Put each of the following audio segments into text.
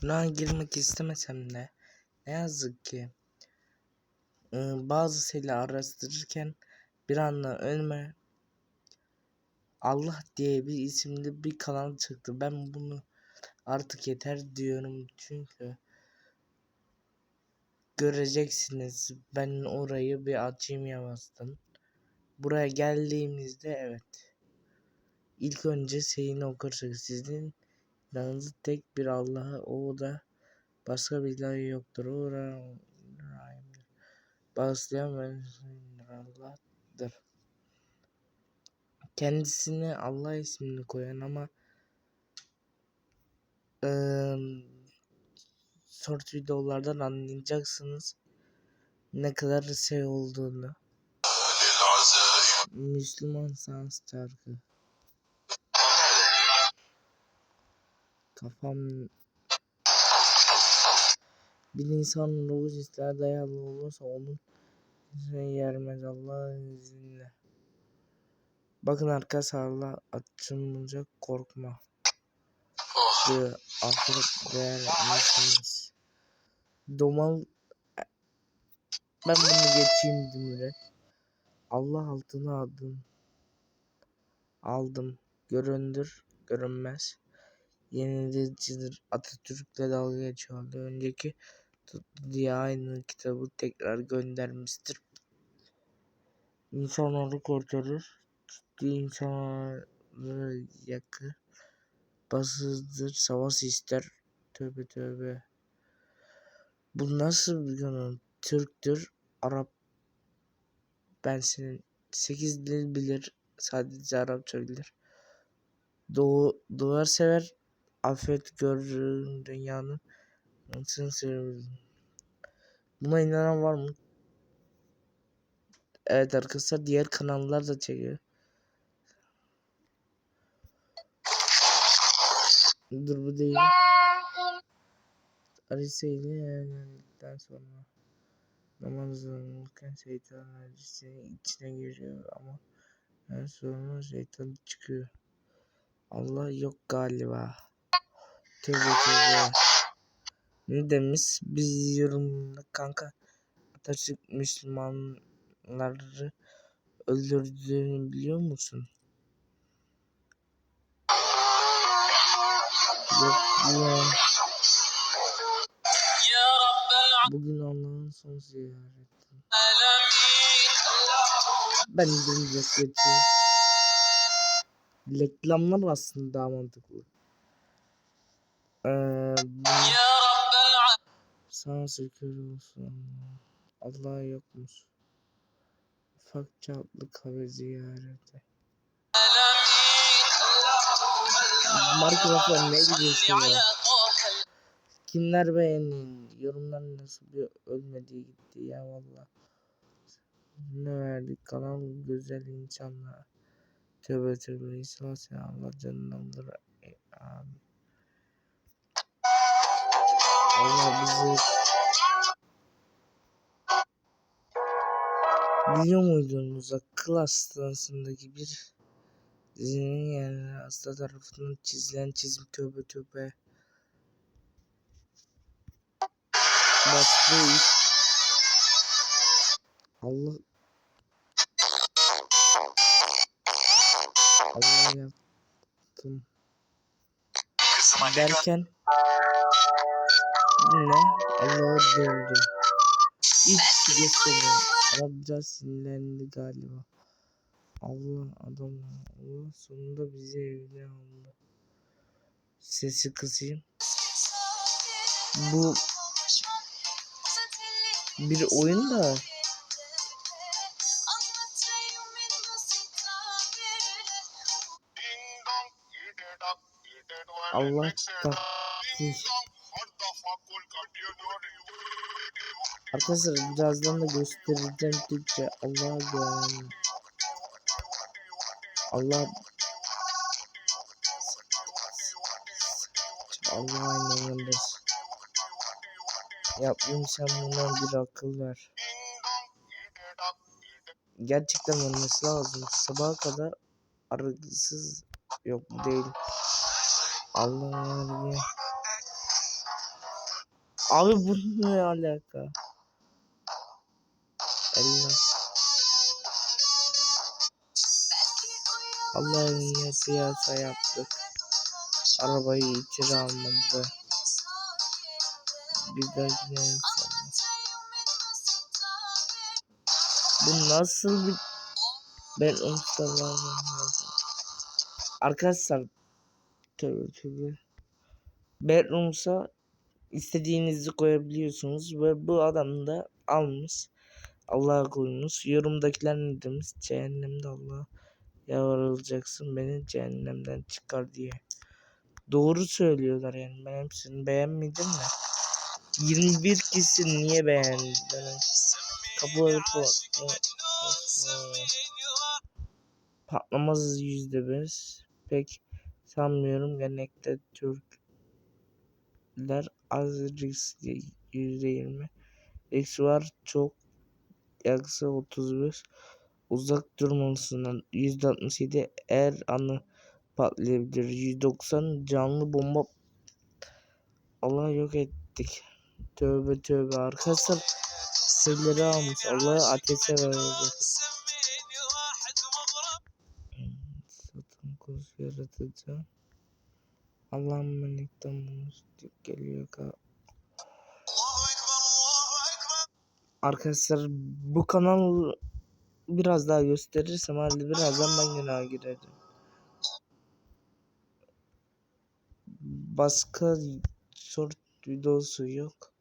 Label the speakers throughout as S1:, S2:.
S1: Günaha girmek istemesem de ne yazık ki ıı, bazısıyla araştırırken bir anda önüme Allah diye bir isimli bir kanal çıktı. Ben bunu artık yeter diyorum çünkü göreceksiniz ben orayı bir açayım yavaştan. Buraya geldiğimizde evet. İlk önce şeyini okursak sizin inanınız tek bir Allah'a o da başka bir ilah yoktur. O Ra- Rahim'dir. Bağışlayan ve Allah'tır. Kendisine Allah ismini koyan ama ıı, short videolardan anlayacaksınız ne kadar şey olduğunu. Müslüman sans şarkı. Kafam bir insan ruhu ister dayalı olursa onun izine yermez Allah'ın izniyle. Bakın arkadaşlar Allah açılmayacak korkma. Diyor ahiret değer misiniz? Domal ben bunu geçeyim Dümüre. Allah altına aldım. Aldım. Göründür, görünmez. Yenilicidir. Atatürk'le dalga geçiyordu. Önceki diye aynı kitabı tekrar göndermiştir. İnsanları kurtarır. Ciddi insanları yakı. Basızdır. Savaş ister. Tövbe tövbe. Bu nasıl bir konu? Türktür. Arap. Ben senin 8 dil bilir. Sadece Arapça bilir. Doğu, doğar sever. Afet görür dünyanın. Nasıl sever. Buna inanan var mı? Evet arkadaşlar diğer kanallar da çekiyor. Dur bu değil. Arisa ile evlendikten sonra namaz kılırken şeytan Arisa'nın içine giriyor ama en sonra şeytan çıkıyor. Allah yok galiba. Tövbe tövbe. Ne demiş? Biz yorumda kanka Atatürk Müslümanları öldürdüğünü biliyor musun? Yok ya. Bugün Allah'ın son ziyareti. Ben de geçeyim. Reklamlar aslında mantıklı. Ee, sana şükür olsun. Allah yokmuş. Ufak çaplı kabir ziyareti. Minecraft'la ne gidiyorsun ya? Kimler beğenin? Yorumlar nasıl bir ölmediği gitti ya valla. Ne verdik kanal güzel insanlar. Tövbe tövbe inşallah sen Allah canından alır. E, Amin. Allah bizi Biliyor muydunuz akıl hastanesindeki bir dizinin yani hasta tarafından çizilen çizim tövbe tövbe. Başlığı Allah Allah yaptım derken ne Allah'ı dövdüm. İlk gösteriyorum ama biraz sinirlendi galiba. Allah adam Allah sonunda bizi evine aldı. Sesi kısayım. Bu bir oyun da
S2: Ding dong,
S1: Arkadaşlar birazdan da göstereceğim Türkçe. Güvenin. Allah Allah'a inanılır. Yaptığın sen buna bir akıl ver. Gerçekten vermesi lazım. Sabaha kadar argısız yok değil. Allah yargı. Abi bu ne alaka? Allah. Allah eline piyasa yaptık. Arabayı içeri almadı. Bir dahakine inşallah. Bu nasıl bir... Ben Mustafa Arkadaşlar tövbe tövbe. Bedrooms'a istediğinizi koyabiliyorsunuz ve bu adam da almış. Allah'a koymuş. Yorumdakiler ne demiş? Cehennemde Allah'a yalvaracaksın beni cehennemden çıkar diye. Doğru söylüyorlar yani. Ben hepsini beğenmedim de. 21 kişi niye beğendi? Yani patla- patlamaz yüzde beş. Pek sanmıyorum. Genellikle Türkler az riskli yüzde yirmi. Risk var çok. Yaksa 31. Uzak durmalısın. Yüzde altmış yedi. Er anı patlayabilir. 190 canlı bomba Allah yok ettik. Tövbe tövbe arkadaşlar sırları almış. Allah ateşe verdi. Satın kurs yaratıcı. Allah'ın melekten musluk geliyor Arkadaşlar bu kanal biraz daha gösterirsem halde birazdan ben günaha girerim. Başka short videosu yok.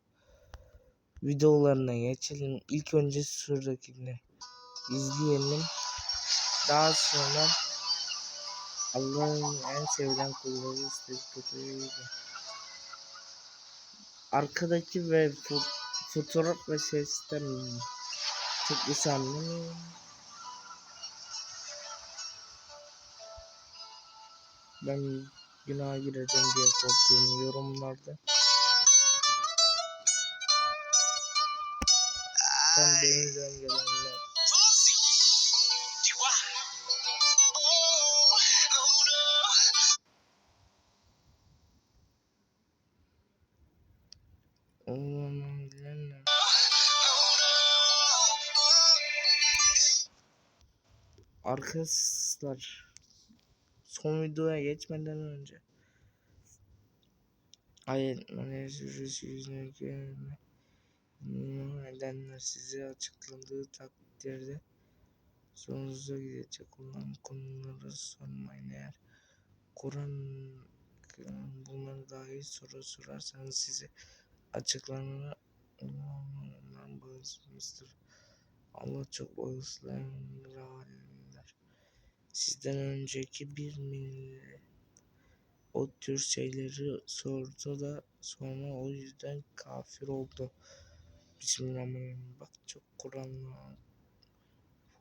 S1: Videolarına geçelim. İlk önce şuradakini izleyelim. Daha sonra Allah'ın en sevilen kulları istekleri Arkadaki ve fo fotoğraf ve sesten çok sandım. Ben günaha gireceğim diye korkuyorum yorumlarda. Sen denizden gelenler. Arkadaşlar son videoya geçmeden önce ayetmene sürüsü yüzüne gelme edenler size açıkladığı takdirde sonunuza gidecek olan konuları sormayın eğer Kur'an bunları dahi soru sorarsanız size açıklanana ondan bağımsızdır. Allah çok bağışlayandır alemler. Sizden önceki bir millet o tür şeyleri sordu da sonra o yüzden kafir oldu. Bismillahirrahmanirrahim. Bak çok Kur'an'la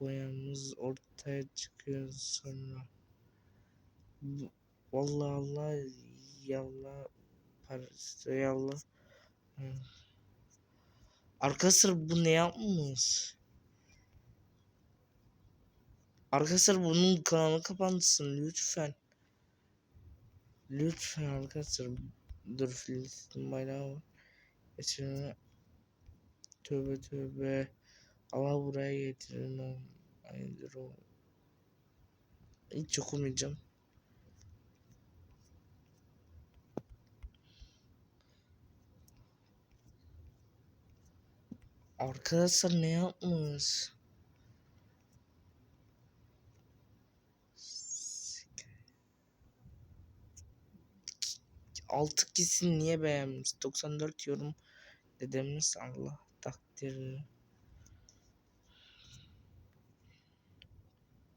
S1: boyamız ortaya çıkıyor sonra. Vallahi Allah yallah parası yallah. Arkadaşlar bu ne yapmış? Arkadaşlar bunun kanalı kapansın lütfen. Lütfen arkadaşlar. Dur Filistin bayrağı var. Geçirme. Tövbe tövbe. Allah buraya getirin. Hayırdır o. Hiç okumayacağım. Arkadaşlar ne yapmış? Altı kişi niye beğenmiş? 94 yorum dedemiz Allah takdir.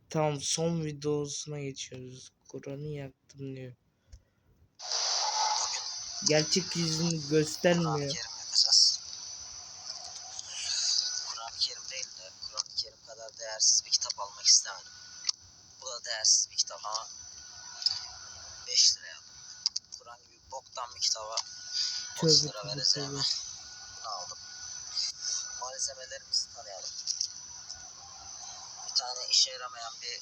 S1: Tamam son videosuna geçiyoruz. Kur'an'ı yaktım diyor. Gerçek yüzünü göstermiyor.
S3: Değersiz bir kitap almak istemedim. Bu da değersiz bir kitap ama 5 liraya aldım. Kur'an gibi boktan bir kitaba 30
S1: Tövbe
S3: vereceğime
S1: tövbe.
S3: bunu aldım. Malzemelerimizi tanıyalım. Bir tane işe yaramayan bir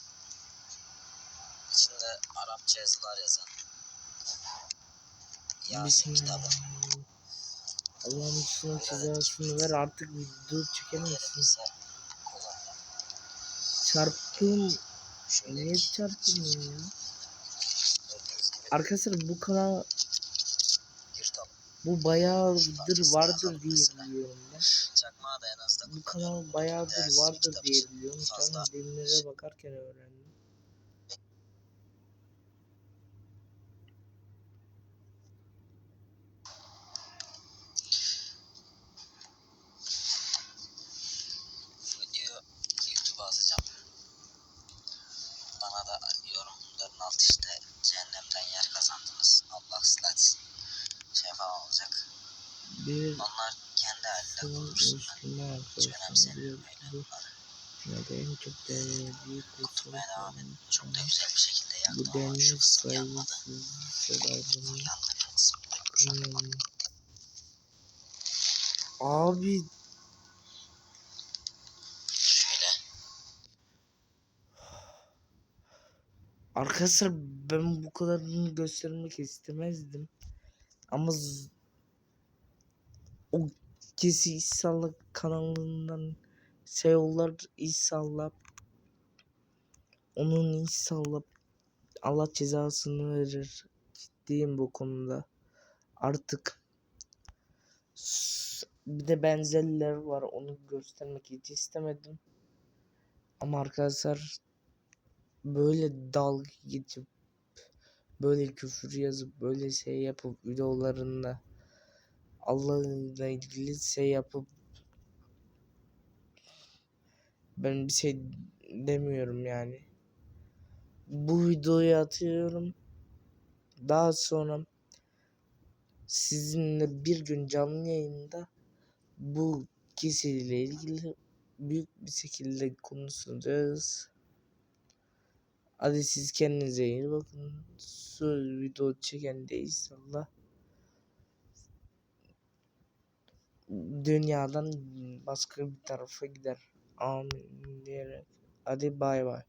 S3: içinde Arapça yazılar yazan Yasin kitabı.
S1: Allah'ın üstüne cezasını ver artık video çekemezsin. Çarptığım
S3: Şöyle
S1: niye
S3: ki,
S1: çarptın ya? Arkadaşlar bu kanal. Bu bayağıdır vardır diye biliyorum ben. Bu kanal bayağıdır vardır diye biliyorum.
S3: fazla
S1: Sonra filmlere bakarken öğrendim.
S3: Hiç önemsemiyorum öyle bunları.
S1: çok değerli büyük
S3: Oturmaya devam edin. Çok da güzel bir şekilde
S1: bu
S3: yaktım ama şu kısım yanmadı.
S1: davranış
S3: Yanmayan kısım
S1: kınıyorum. Abi
S3: Şöyle.
S1: arkadaşlar ben bu kadarını göstermek istemezdim. Ama o kesi İsa'la kanalından seyolar İsa'la onun İsa'la Allah cezasını verir. Ciddiyim bu konuda. Artık bir de benzerler var onu göstermek hiç istemedim. Ama arkadaşlar böyle dalga geçip böyle küfür yazıp böyle şey yapıp videolarında Allah'la ilgili şey yapıp ben bir şey demiyorum yani. Bu videoyu atıyorum. Daha sonra sizinle bir gün canlı yayında bu kişiyle ilgili büyük bir şekilde konuşacağız. Hadi siz kendinize iyi bakın. Söz video çeken de inşallah dünyadan başka bir tarafa gider. Amin diyerek. Hadi bay bay.